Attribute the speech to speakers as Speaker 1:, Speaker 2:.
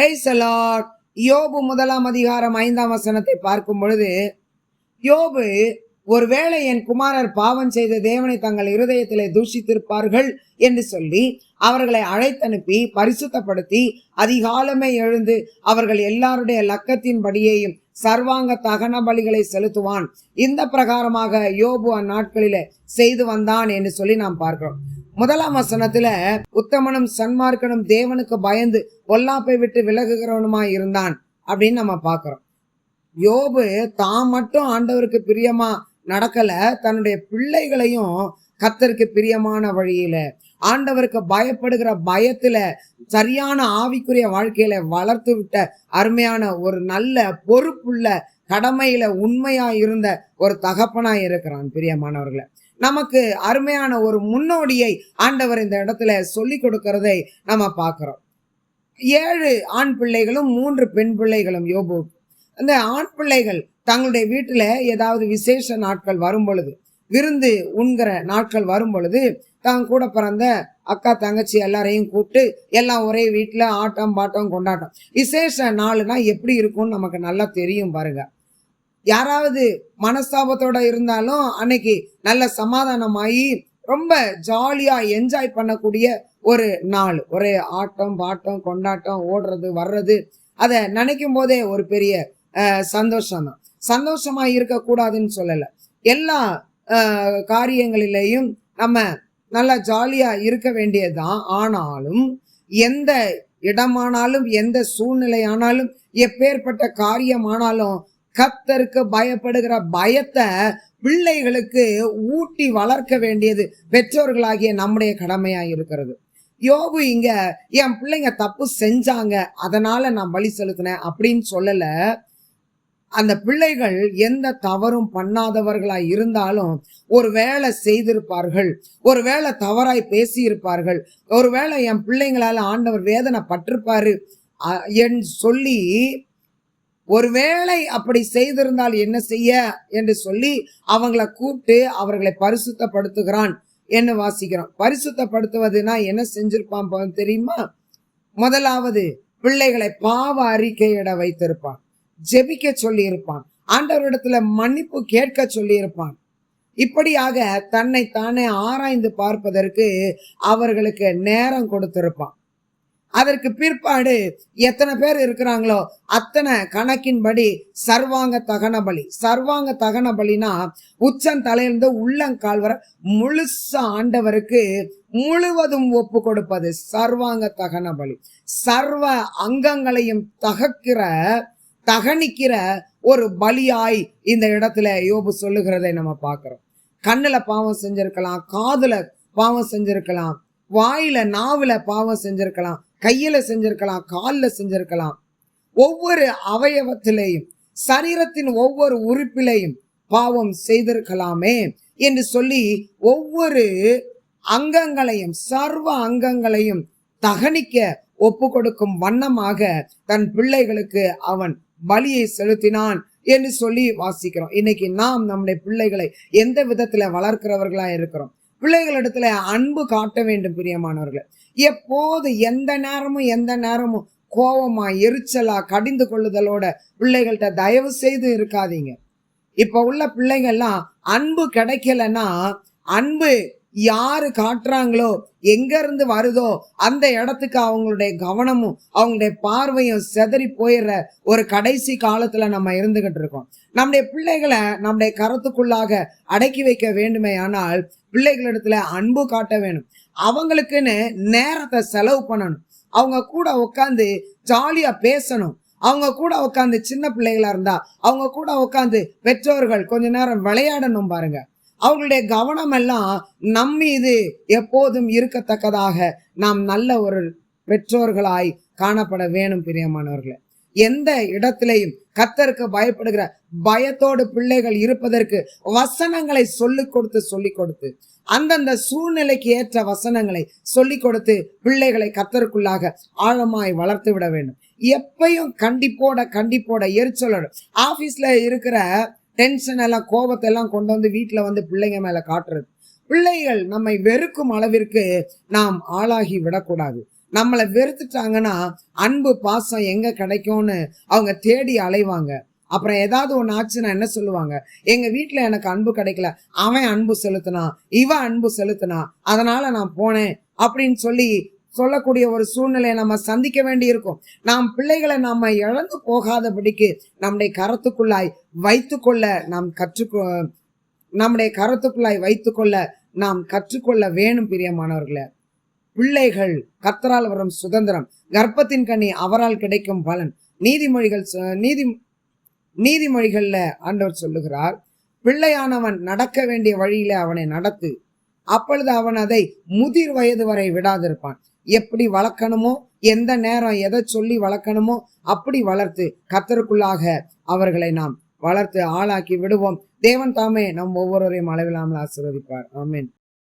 Speaker 1: Price allot யோபு முதலாம் அதிகாரம் ஐந்தாம் வசனத்தை பார்க்கும் பொழுது யோபு ஒருவேளை என் குமாரர் பாவம் செய்த தேவனை தங்கள் இருதயத்திலே தூஷித்திருப்பார்கள் என்று சொல்லி அவர்களை அழைத்தனுப்பி பரிசுத்தப்படுத்தி அதிகாலமே எழுந்து அவர்கள் எல்லாருடைய லக்கத்தின்படியேயும் சர்வாங்க தகன பலிகளை செலுத்துவான். இந்த பிரகாரமாக யோபு அந்நாட்களிலே செய்து வந்தான் என்று சொல்லி நாம் பார்க்கிறோம். முதலாம் வசனத்துல உத்தமனும் சன்மார்க்கனும் தேவனுக்கு பயந்து பொல்லாப்பை விட்டு விலகுகிறவனுமா இருந்தான் அப்படின்னு நம்ம பார்க்குறோம். யோபு தான் மட்டும் ஆண்டவருக்கு பிரியமா நடக்கல தன்னுடைய பிள்ளைகளையும் கத்தருக்கு பிரியமான வழியில ஆண்டவருக்கு பயப்படுகிற பயத்துல சரியான ஆவிக்குரிய வாழ்க்கையில வளர்த்து விட்ட அருமையான ஒரு நல்ல பொறுப்புள்ள கடமையில உண்மையா இருந்த ஒரு தகப்பனா இருக்கிறான் பிரியமானவர்களை. நமக்கு அருமையான ஒரு முன்னோடியை ஆண்டவர் இந்த இடத்துல சொல்லி கொடுக்கறதை நம்ம பார்க்குறோம். ஏழு ஆண் பிள்ளைகளும் மூன்று பெண் பிள்ளைகளும் யோபு. அந்த ஆண் பிள்ளைகள் தங்களுடைய வீட்டில் ஏதாவது விசேஷ நாட்கள் வரும் பொழுது விருந்து உண்கிற நாட்கள் வரும் பொழுது தான் கூட பிறந்த அக்கா தங்கச்சி எல்லாரையும் கூப்பிட்டு எல்லாம் ஒரே வீட்டில் ஆட்டம் பாட்டம் கொண்டாட்டம். விசேஷ நாளுனா எப்படி இருக்கும்னு நமக்கு நல்லா தெரியும் பாருங்க. யாராவது மனஸ்தாபத்தோட இருந்தாலும் அன்னைக்கு நல்ல சமாதானமாகி ரொம்ப ஜாலியாக என்ஜாய் பண்ணக்கூடிய ஒரு நாள். ஒரே ஆட்டம் பாட்டம் கொண்டாட்டம் ஓடுறது வர்றது அதை நினைக்கும் போதே ஒரு பெரிய சந்தோஷம் தான் சந்தோஷமாக இருக்கக்கூடாதுன்னு சொல்லலை. எல்லா காரியங்களிலேயும் நம்ம நல்லா ஜாலியாக இருக்க வேண்டியதுதான். ஆனாலும் எந்த இடமானாலும் எந்த சூழ்நிலையானாலும் எப்பேற்பட்ட காரியமானாலும் கத்தருக்கு பயப்படுகிற பயத்தை பிள்ளைகளுக்கு ஊட்டி வளர்க்க வேண்டியது பெற்றோர்களாகிய நம்முடைய கடமையா இருக்கிறது. யோபு இங்க என் பிள்ளைங்க தப்பு செஞ்சாங்க அதனால நான் பலி செலுத்தினேன் அப்படின்னு சொல்லல. அந்த பிள்ளைகள் எந்த தவறும் பண்ணாதவர்களாய் இருந்தாலும் ஒரு வேலை செய்திருப்பார்கள் ஒரு வேளை தவறாய் பேசியிருப்பார்கள் ஒரு வேளை என் பிள்ளைங்களால ஆண்டவர் வேதனை பட்டிருப்பாரு என்று சொல்லி ஒருவேளை அப்படி செய்திருந்தால் என்ன செய்ய? என்று சொல்லி அவங்கள கூப்பிட்டு அவர்களை பரிசுத்தப்படுத்துகிறான் என்று வாசிக்கிறோம். பரிசுத்தப்படுத்துவதுனா என்ன செஞ்சிருப்பான் பா- தெரியுமா? முதலாவது பிள்ளைகளை பாவ அறிக்கையிட வைத்திருப்பான். ஜெபிக்க சொல்லியிருப்பான். ஆண்டவரிடத்துல மன்னிப்பு கேட்க சொல்லியிருப்பான். இப்படியாக தன்னை தானே ஆராய்ந்து பார்ப்பதற்கு அவர்களுக்கு நேரம் கொடுத்திருப்பான். அதற்கு பிற்பாடு எத்தனை பேர் இருக்கிறாங்களோ அத்தனை கணக்கின்படி சர்வாங்க தகன பலி. சர்வாங்க தகன பலினா உச்சந்தலையிலிருந்து உள்ளங்கால் வர முழுசா ஆண்டவருக்கு முழுவதும் ஒப்பு கொடுப்பது சர்வாங்க தகன பலி. சர்வ அங்கங்களையும் தகக்கிற தகனிக்கிற ஒரு பலியாய் இந்த இடத்துல யோபு சொல்லுகிறதை நம்ம பார்க்கிறோம். கண்ணில் பாவம் செஞ்சிருக்கலாம் காதுல பாவம் செஞ்சிருக்கலாம் வாயில நாவில் பாவம் செஞ்சிருக்கலாம் கையில் செஞ்சிருக்கலாம் காலில் செஞ்சிருக்கலாம். ஒவ்வொரு அவயவத்திலேயும் சரீரத்தின் ஒவ்வொரு உறுப்பிலையும் பாவம் செய்திருக்கலாமே என்று சொல்லி ஒவ்வொரு அங்கங்களையும் சர்வ அங்கங்களையும் தகனிக்க ஒப்பு கொடுக்கும் வண்ணமாக தன் பிள்ளைகளுக்கு அவன் பலியை செலுத்தினான் என்று சொல்லி வாசிக்கிறோம். இன்னைக்கு நாம் நம்முடைய பிள்ளைகளை எந்த விதத்துல வளர்க்கிறவர்களா இருக்கிறோம்? பிள்ளைகளிடத்துல அன்பு காட்ட வேண்டும் பிரியமானவர்கள். எப்போது எந்த நேரமும் எந்த நேரமும் கோவமா எரிச்சலா கடிந்து கொள்ளுதலோட பிள்ளைகள்கிட்ட தயவு செய்து இருக்காதீங்க. இப்ப உள்ள பிள்ளைங்கள்லாம் அன்பு கிடைக்கலன்னா அன்பு யார் காட்டுறாங்களோ எங்கேருந்து வருதோ அந்த இடத்துக்கு அவங்களுடைய கவனமும் அவங்களுடைய பார்வையும் செதறி போயிடுற ஒரு கடைசி காலத்தில் நம்ம இருந்துக்கிட்டு இருக்கோம். நம்முடைய பிள்ளைகளை நம்முடைய கரத்துக்குள்ளாக அடக்கி வைக்க வேண்டுமே ஆனால் பிள்ளைகளிடத்துல அன்பு காட்ட வேணும். அவங்களுக்குன்னு நேரத்தை செலவு பண்ணணும். அவங்க கூட உட்காந்து ஜாலியாக பேசணும். அவங்க கூட உட்காந்து சின்ன பிள்ளைகளாக இருந்தால் அவங்க கூட உட்காந்து பெற்றோர்கள் கொஞ்ச நேரம் விளையாடணும் பாருங்கள் அவங்களுடைய கவனம் எல்லாம் நம் மீது எப்போதும் இருக்கத்தக்கதாக நாம் நல்ல ஒரு பெற்றோர்களாய் காணப்பட வேணும் பிரியமானவர்களே. எந்த இடத்திலையும் கத்தருக்கு பயப்படுகிற பயத்தோடு பிள்ளைகள் இருப்பதற்கு வசனங்களை சொல்லிக் கொடுத்து சொல்லிக் கொடுத்து அந்தந்த சூழ்நிலைக்கு ஏற்ற வசனங்களை சொல்லிக் கொடுத்து பிள்ளைகளை கத்தருக்குள்ளாக ஆழமாய் வளர்த்து விட வேண்டும். எப்பையும் கண்டிப்போட கண்டிப்போட எரிச்சலோட ஆஃபீஸில் இருக்கிற டென்ஷன் எல்லாம் கோபத்தை எல்லாம் கொண்டு வந்து வீட்டில் வந்து பிள்ளைங்க மேலே காட்டுறது. பிள்ளைகள் நம்மை வெறுக்கும் அளவிற்கு நாம் ஆளாகி விடக்கூடாது. நம்மளை வெறுத்துட்டாங்கன்னா அன்பு பாசம் எங்கே கிடைக்கும்னு அவங்க தேடி அலைவாங்க. அப்புறம் ஏதாவது ஒன்று ஆச்சுன்னா என்ன சொல்லுவாங்க? எங்கள் வீட்டில் எனக்கு அன்பு கிடைக்கல. அவன் அன்பு செலுத்தினான் இவன் அன்பு செலுத்தினான் அதனால் நான் போனேன் அப்படின்னு சொல்லி சொல்லக்கூடிய ஒரு சூழ்நிலையை நம்ம சந்திக்க வேண்டியிருக்கும். நாம் பிள்ளைகளை நாம் இழந்து போகாதபடிக்கு நம்முடைய கரத்துக்குள்ளாய் வைத்துக்கொள்ள நாம் கற்றுக்கொ நம்முடைய கரத்துக்குள்ளாய் வைத்துக்கொள்ள நாம் கற்றுக்கொள்ள வேணும் பிரியமானவர்களை. பிள்ளைகள் கத்தரால் வரும் சுதந்திரம் கர்ப்பத்தின் கனி அவரால் கிடைக்கும் பலன். நீதிமொழிகள் நீதி நீதிமொழிகள்ல ஆண்டவர் சொல்லுகிறார் பிள்ளையானவன் நடக்க வேண்டிய வழியில அவனை நடத்து. அப்பொழுது அவன் அதை முதிர் வயது வரை விடாதிருப்பான். எப்படி வளர்க்கணுமோ எந்த நேரம் எதை சொல்லி வளர்க்கணுமோ அப்படி வளர்த்து கத்தருக்குள்ளாக அவர்களை நாம் வளர்த்து ஆளாக்கி விடுவோம். தேவன் தாமே நம் ஒவ்வொருவரையும் அளவில்லாமல் ஆசீர்வதிப்பார். ஆமீன்.